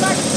back.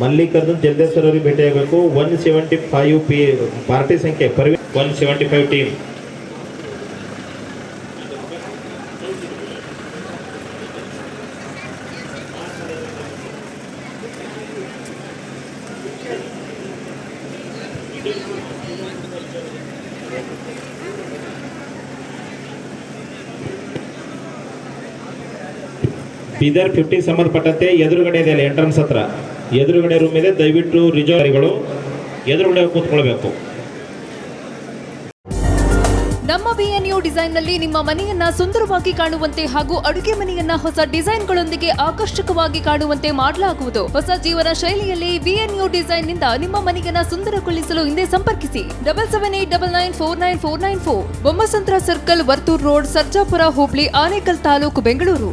Mallikarjun Jaldeshwar ಅವರಿಗೆ ಭೇಟಿಯಾಗಬೇಕು. One seventy five P party ಸಂಖ್ಯೆ ಪರ್ವಿ one seventy five team Bidar fifty ಸಂಬಂಧಪಟ್ಟಂತೆ ಎದುರುಗಡೆ ಇದೆ ಅಲ್ಲಿ, ಎಂಟ್ರನ್ಸ್ ಹತ್ರ. ಎದುರುಗಡೆ ರೂಮ್ ಇದೆ. ದಯವಿಟ್ಟು ರಿಜರ್ವರಿಗಳು ಎದುರುಗಡೆ ಕೂತ್ಕೊಳ್ಬೇಕು. ನಮ್ಮ ಬಿಎನ್ಯು ಡಿಸೈನ್ನಲ್ಲಿ ನಿಮ್ಮ ಮನೆಯನ್ನ ಸುಂದರವಾಗಿ ಕಾಣುವಂತೆ ಹಾಗೂ ಅಡುಗೆ ಮನೆಯನ್ನ ಹೊಸ ಡಿಸೈನ್ಗಳೊಂದಿಗೆ ಆಕರ್ಷಕವಾಗಿ ಕಾಣುವಂತೆ ಮಾಡಲಾಗುವುದು. ಹೊಸ ಜೀವನ ಶೈಲಿಯಲ್ಲಿ ಬಿಎನ್ಯು ಡಿಸೈನ್ನಿಂದ ನಿಮ್ಮ ಮನೆಯನ್ನ ಸುಂದರಗೊಳಿಸಲು ಹಿಂದೆ ಸಂಪರ್ಕಿಸಿ. Double seven eight double nine four nine four nine four Bommasandra circle Varthur road, Sarjapura, Hubli, Anekal taluk, Bengaluru.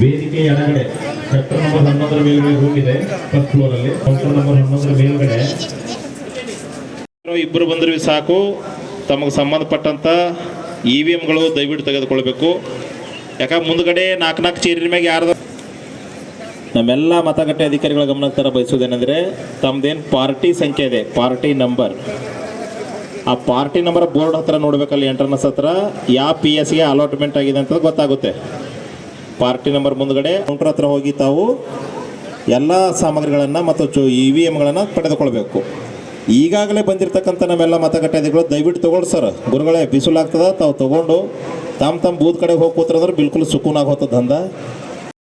ವೇದಿಕೆ ಸೆಕ್ಟರ್ ನಂಬರ್ ಹನ್ನೊಂದರ ಮೇಲ್ಗಡೆ ರೂಮ್ ಫಸ್ಟ್ ಫ್ಲೋರ್ ಅಲ್ಲಿ ಸೆಕ್ಟರ್ ನಂಬರ್ ಹನ್ನೊಂದರ ಮೇಲ್ಗಡೆ. ಇಬ್ಬರು ಬಂದ್ರೆ ಸಾಕು, ತಮಗೆ ಸಂಬಂಧಪಟ್ಟಂತ ಇ ವಿ ಎಮ್ಗಳು ದಯವಿಟ್ಟು ತೆಗೆದುಕೊಳ್ಬೇಕು. ಯಾಕಂದ್ರೆ ಮುಂದ್ಗಡೆ ನಾಲ್ಕು ನಾಲ್ಕು ಚೇರಿನ ಮ್ಯಾಗ ಯಾರ್ದು? ನಮ್ಮೆಲ್ಲ ಮತಗಟ್ಟೆ ಅಧಿಕಾರಿಗಳ ಗಮನಕ್ಕೆ ತರ ಬಯಸೋದೇನೆಂದ್ರೆ ತಮ್ಮದೇನು ಪಾರ್ಟಿ ಸಂಖ್ಯೆ ಇದೆ, ಪಾರ್ಟಿ ನಂಬರ್ ಆ ಪಾರ್ಟಿ ನಂಬರ್ ಬೋರ್ಡ್ ಹತ್ರ ನೋಡ್ಬೇಕಲ್ಲಿ ಎಂಟ್ರನ್ಸ್ ಹತ್ರ. ಯಾವ ಪಿ ಎಸ್ಗೆ ಅಲಾಟ್ಮೆಂಟ್ ಆಗಿದೆ ಅಂತ ಗೊತ್ತಾಗುತ್ತೆ. ಪಾರ್ಟಿ ನಂಬರ್ ಮುಂದ್ಗಡೆ ಕೌಂಟರ್ ಹತ್ರ ಹೋಗಿ ತಾವು ಎಲ್ಲ ಸಾಮಗ್ರಿಗಳನ್ನು ಮತ್ತು ಚು ಇ ವಿ ಎಮ್ಗಳನ್ನು ಪಡೆದುಕೊಳ್ಬೇಕು. ಈಗಾಗಲೇ ಬಂದಿರತಕ್ಕಂಥ ನಮ್ಮೆಲ್ಲ ಮತಗಟ್ಟೆಗಳು ದಯವಿಟ್ಟು ತಗೊಳ್ಳಿ ಸರ್. ಗುರುಗಳೇ, ಬಿಸಿಲಾಗ್ತದ ತಾವು ತಗೊಂಡು ತಮ್ಮ ತಮ್ಮ ಬೂತ್ ಕಡೆ ಹೋಗಿ ಕೂತ್ರಂದ್ರೆ ಬಿಲ್ಕುಲ್ ಸುಕೂನ್ ಹೋಗ್ತದ ದಂಧ.